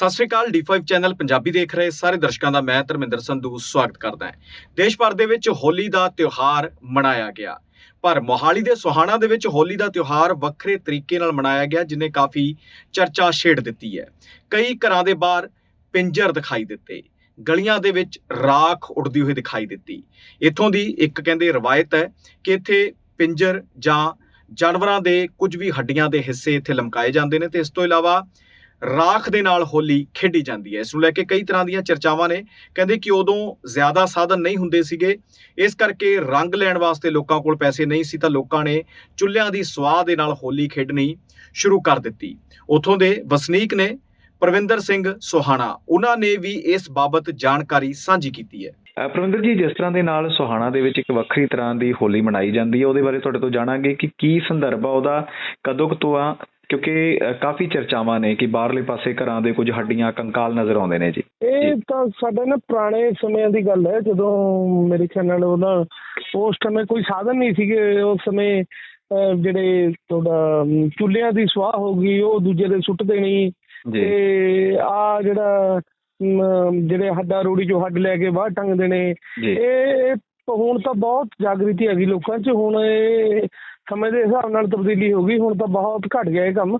ਸਤਿ ਸ਼੍ਰੀ ਅਕਾਲ D5 channel Punjabi ਦੇਖ ਰਹੇ ਸਾਰੇ ਦਰਸ਼ਕਾਂ ਦਾ ਮੈਂ ਧਰਮਿੰਦਰ ਸੰਧੂ ਸਵਾਗਤ ਕਰਦਾ ਹਾਂ। ਦੇਸ਼ ਭਰ ਦੇ ਵਿੱਚ ਹੋਲੀ ਦਾ ਤਿਉਹਾਰ ਮਨਾਇਆ ਗਿਆ। ਪਰ ਮੋਹਾਲੀ ਦੇ ਸੁਹਾਣਾ ਦੇ ਵਿੱਚ ਹੋਲੀ ਦਾ ਤਿਉਹਾਰ ਵੱਖਰੇ ਤਰੀਕੇ ਨਾਲ ਮਨਾਇਆ ਗਿਆ, ਜਿਨੇ ਕਾਫੀ ਚਰਚਾ ਛੇੜ ਦਿੱਤੀ ਹੈ। ਕਈ ਘਰਾਂ ਦੇ ਬਾਹਰ ਪਿੰਜਰ ਦਿਖਾਈ ਦਿੱਤੇ, ਗਲੀਆਂ ਦੇ ਵਿੱਚ ਰਾਖ ਉੱਡਦੀ ਹੋਈ ਦਿਖਾਈ ਦਿੱਤੀ। ਇੱਥੋਂ ਦੀ ਇੱਕ ਕਹਿੰਦੇ ਰਵਾਇਤ ਹੈ ਕਿ ਇੱਥੇ ਪਿੰਜਰ ਜਾਂ ਜਾਨਵਰਾਂ ਦੇ ਕੁਝ ਵੀ ਹੱਡੀਆਂ ਦੇ ਹਿੱਸੇ ਇੱਥੇ ਲਮਕਾਏ ਜਾਂਦੇ ਨੇ ਤੇ ਇਸ ਤੋਂ ਇਲਾਵਾ ਰਾਖ ਦੇ ਨਾਲ ਹੋਲੀ ਖੇਡੀ ਜਾਂਦੀ ਹੈ। ਇਸ ਨੂੰ ਲੈ ਕੇ ਕਈ ਤਰ੍ਹਾਂ ਦੀਆਂ ਚਰਚਾਵਾਂ ਨੇ। ਕਹਿੰਦੇ ਕਿ ਉਦੋਂ ਜ਼ਿਆਦਾ ਸਾਧਨ ਨਹੀਂ ਹੁੰਦੇ ਸੀਗੇ। ਇਸ ਕਰਕੇ ਰੰਗ ਲੈਣ ਵਾਸਤੇ ਲੋਕਾਂ ਕੋਲ ਪੈਸੇ ਨਹੀਂ ਸੀ ਤਾਂ ਲੋਕਾਂ ਨੇ ਚੁੱਲ੍ਹਿਆਂ ਦੀ ਸਵਾਹ ਦੇ ਨਾਲ ਹੋਲੀ ਖੇਡਣੀ ਸ਼ੁਰੂ ਕਰ ਦਿੱਤੀ। ਉਥੋਂ ਦੇ ਵਸਨੀਕ ਨੇ ਪ੍ਰਵਿੰਦਰ ਸਿੰਘ ਸੋਹਾਣਾ। ਉਹਨਾਂ ਨੇ ਵੀ ਇਸ ਬਾਬਤ ਜਾਣਕਾਰੀ ਸਾਂਝੀ ਕੀਤੀ ਹੈ। ਅ, ਪ੍ਰਵਿੰਦਰ ਜੀ ਜਿਸ ਤਰ੍ਹਾਂ ਦੇ ਨਾਲ ਸੁਹਾਣਾ ਦੇ ਵਿੱਚ ਇੱਕ ਵੱਖਰੀ ਤਰ੍ਹਾਂ ਦੀ ਹੋਲੀ ਮਨਾਈ ਜਾਂਦੀ ਹੈ ਉਹਦੇ ਬਾਰੇ ਤੁਹਾਡੇ ਤੋਂ ਜਾਣਾਂਗੇ ਕਿ ਕੀ ਸੰਦਰਭ ਆ ਉਹਦਾ ਕਦੋਂ ਤੋਂ ਆ ਕਿਉਂਕਿ ਕਾਫੀ ਚਰਚਾਵਾਂ ਨੇ ਕਿ ਬਾਹਰਲੇ ਪਾਸੇ ਘਰਾਂ ਦੇ ਕੁਝ ਹੱਡੀਆਂ ਕੰਕਾਲ ਨਜ਼ਰ ਆਉਂਦੇ ਨੇ ਜੀ। ਇਹ ਤਾਂ ਸਾਡੇ ਨਾ ਪੁਰਾਣੇ ਸਮਿਆਂ ਦੀ ਗੱਲ ਹੈ ਜਦੋਂ ਮੇਰੇ ਖਿਆਲ ਨਾਲ ਉਹਦਾ ਉਸ ਸਮੇਂ ਕੋਈ ਸਾਧਨ ਨਹੀਂ ਸੀਗੇ ਉਸ ਸਮੇਂ ਜਿਹੜੇ ਤੁਹਾਡਾ ਚੁੱਲ੍ਹਿਆਂ ਦੀ ਸਵਾਹ ਹੋ ਗਈ ਉਹ ਦੂਜੇ ਦੇ ਸੁੱਟ ਦੇਣੀ ਤੇ ਆ ਜਿਹੜਾ ਜਿਹੜੇ ਹੱਡਾ ਰੂੜੀ ਚੋਂ ਹੱਡ ਲੈ ਕੇ ਬਾਹਰ ਟੰਗ ਦੇਣੇ ਇਹ ਹੁਣ ਤਾਂ ਬਹੁਤ ਜਾਗ੍ਰਿਤੀ ਹੈਗੀ ਲੋਕਾਂ 'ਚ ਹੁਣ ਇਹ ਸਮੇਂ ਦੇ ਹਿਸਾਬ ਨਾਲ ਤਬਦੀਲੀ ਹੋ ਗਈ ਹੁਣ ਤਾਂ ਬਹੁਤ ਘਟ ਗਿਆ ਇਹ ਕੰਮ।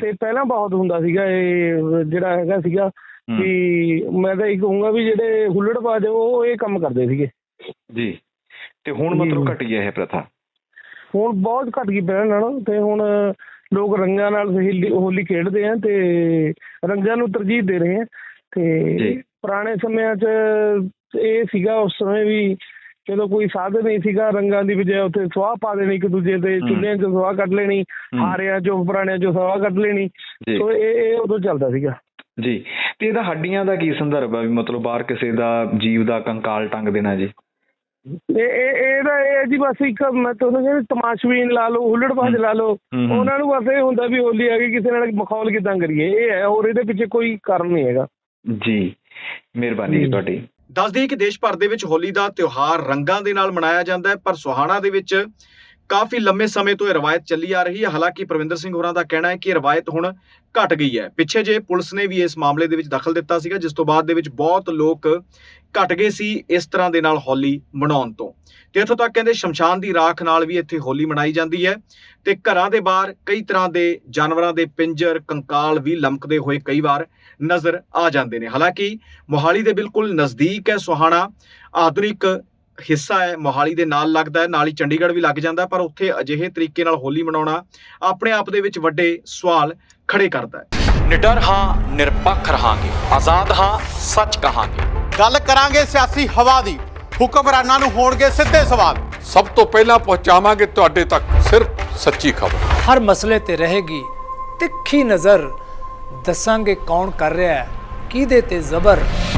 ਤੇ ਪਹਿਲਾਂ ਬਹੁਤ ਹੁੰਦਾ ਸੀਗਾ ਇਹ ਜਿਹੜਾ ਹੈਗਾ ਸੀਗਾ ਕਿ ਮੈਂ ਤਾਂ ਇਹ ਕਹੂੰਗਾ ਵੀ ਜਿਹੜੇ ਹੁੱਲੜਬਾਜ਼ ਉਹ ਇਹ ਕੰਮ ਕਰਦੇ ਸੀਗੇ। ਜੀ। ਤੇ ਹੁਣ। ਮਤਲਬ ਘਟੀ ਹੈ ਇਹ ਪ੍ਰਥਾ? ਹੁਣ ਬਹੁਤ ਘਟ ਗਈ ਪਹਿਲਾਂ ਨਾਲੋਂ ਤੇ ਹੁਣ ਲੋਕ ਰੰਗਾਂ ਨਾਲ ਹੋਲੀ ਹੋਲੀ ਖੇਡਦੇ ਆ ਤੇ ਰੰਗਾਂ ਨੂੰ ਤਰਜੀਹ ਦੇ ਰਹੇ ਆ। ਤੇ ਪੁਰਾਣੇ ਸਮਿਆਂ 'ਚ ਇਹ ਸੀਗਾ ਉਸ ਸਮੇਂ ਵੀ ਜਦੋਂ ਕੋਈ ਸਾਧਨ ਨਹੀਂ ਸੀਗਾ ਰੰਗਾਂ ਦੀ ਬਜਾਏ ਉੱਥੇ ਸਵਾਹ ਪਾ ਦੇਣੀ ਇੱਕ ਦੂਜੇ ਦੇ ਹਮ। ਚੁੱਲ੍ਹਿਆਂ 'ਚ ਸਵਾਹ ਕੱਢ ਲੈਣੀ ਹਾਰਿਆਂ 'ਚੋਂ ਪੁਰਾਣਿਆਂ 'ਚੋਂ ਸਵਾਹ ਕੱਢ ਲੈਣੀ। ਸੋ ਇਹ ਇਹ ਉਦੋਂ ਚੱਲਦਾ ਸੀਗਾ। ਜੀ। ਤੇ ਇਹਦਾ ਹੱਡੀਆਂ ਦਾ ਕੀ ਸੰਦਰਭ ਆ ਵੀ ਮਤਲਬ ਬਾਹਰ ਕਿਸੇ ਦਾ ਜੀਵ ਦਾ ਕੰਕਾਲ ਟੰਗ ਦੇਣਾ ਜੀ? ਇਹ ਇਹ ਇਹਦਾ ਇਹ ਜੀ ਬਸ ਇੱਕ ਮੈਂ ਤੁਹਾਨੂੰ ਕਹਿੰਦਾ ਤਮਾਸ਼ਬੀਨ ਲਾ ਲਓ ਹੁੱਲੜਬਾਜ਼ ਲਾ ਲਓ। ਉਹਨਾਂ ਨੂੰ ਬਸ ਇਹ ਹੁੰਦਾ ਵੀ ਹੋਲੀ ਆ ਗਈ ਕਿਸੇ ਨਾਲ ਮਖੌਲ ਕਿਦਾਂ ਕਰੀਏ। ਇਹ ਹੈ ਹੋਰ ਇਹਦੇ ਪਿੱਛੇ ਕੋਈ ਕਾਰਨ ਨਹੀਂ ਹੈਗਾ। ਜੀ। ਮਿਹਰਬਾਨੀ। ਤੁਹਾਡੀ। ਦੱਸ ਕਿ ਦੇਸ਼ ਭਰ ਦੇ ਵਿੱਚ ਹੋਲੀ ਦਾ ਤਿਉਹਾਰ ਰੰਗਾਂ ਦੇ ਨਾਲ ਮਨਾਇਆ ਜਾਂਦਾ ਹੈ, ਪਰ ਸੁਹਾਣਾ ਦੇ ਵਿੱਚ ਕਾਫੀ ਲੰਮੇ ਸਮੇਂ ਤੋਂ ਇਹ ਰਵਾਇਤ ਚੱਲੀ ਆ ਰਹੀ ਹੈ। ਹਾਲਾਂਕਿ ਪ੍ਰਵਿੰਦਰ ਸਿੰਘ ਹੋਰਾਂ ਦਾ ਕਹਿਣਾ ਹੈ ਕਿ ਇਹ ਰਵਾਇਤ ਹੁਣ ਘਟ ਗਈ ਹੈ। ਪਿੱਛੇ ਜੇ ਪੁਲਿਸ ਨੇ ਵੀ ਇਸ ਮਾਮਲੇ ਦੇ ਵਿੱਚ ਦਖਲ ਦਿੱਤਾ ਸੀਗਾ, ਜਿਸ ਤੋਂ ਬਾਅਦ ਦੇ ਵਿੱਚ ਬਹੁਤ ਲੋਕ ਘਟ ਗਏ ਸੀ ਇਸ ਤਰ੍ਹਾਂ ਦੇ ਨਾਲ ਹੋਲੀ ਮਨਾਉਣ ਤੋਂ। ਤੇ ਇੱਥੋਂ ਤੱਕ ਕਹਿੰਦੇ ਸ਼ਮਸ਼ਾਨ ਦੀ ਰਾਖ ਨਾਲ ਵੀ ਇੱਥੇ ਹੋਲੀ ਮਨਾਈ ਜਾਂਦੀ ਹੈ। ਤੇ ਘਰਾਂ ਦੇ ਬਾਹਰ ਕਈ ਤਰ੍ਹਾਂ ਦੇ ਜਾਨਵਰਾਂ ਦੇ ਪਿੰਜਰ, ਕੰਕਾਲ ਵੀ ਲਮਕਦੇ ਹੋਏ ਕਈ ਵਾਰ ਨਜ਼ਰ ਆ ਜਾਂਦੇ ਨੇ। ਹਾਲਾਂਕਿ ਮੋਹਾਲੀ ਦੇ ਬਿਲਕੁਲ ਨਜ਼ਦੀਕ ਹੈ, ਸੁਹਾਣਾ ਆਧੁਨਿਕ ਹਿੱਸਾ ਹੈ ਮੋਹਾਲੀ ਦੇ ਨਾਲ ਲੱਗਦਾ ਹੈ ਨਾਲ ਹੀ ਚੰਡੀਗੜ੍ਹ ਵੀ ਲੱਗ ਜਾਂਦਾ ਪਰ ਉੱਥੇ ਅਜਿਹੇ ਤਰੀਕੇ ਨਾਲ ਹੋਲੀ ਮਨਾਉਣਾ ਆਪਣੇ ਆਪ ਦੇ ਵਿੱਚ ਵੱਡੇ ਸਵਾਲ ਖੜੇ ਕਰਦਾ ਹੈ। ਨਿਡਰ ਹਾਂ ਨਿਰਪੱਖ ਰਹਾਂਗੇ। ਆਜ਼ਾਦ ਹਾਂ ਸੱਚ ਕਹਾਂਗੇ। ਗੱਲ ਕਰਾਂਗੇ ਸਿਆਸੀ ਹਵਾ ਦੀ। ਹੁਕਮਰਾਨਾਂ ਨੂੰ ਹੋਣਗੇ ਸਿੱਧੇ ਸਵਾਲ। ਸਭ ਤੋਂ ਪਹਿਲਾਂ ਪਹੁੰਚਾਵਾਂਗੇ ਤੁਹਾਡੇ ਤੱਕ ਸਿਰਫ ਸੱਚੀ ਖਬਰ। ਹਰ ਮਸਲੇ ਤੇ ਰਹੇਗੀ ਤਿੱਖੀ ਨਜ਼ਰ। ਦੱਸਾਂਗੇ ਕੌਣ ਕਰ ਰਿਹਾ ਹੈ ਕਿਹਦੇ ਤੇ ਜ਼ਬਰ।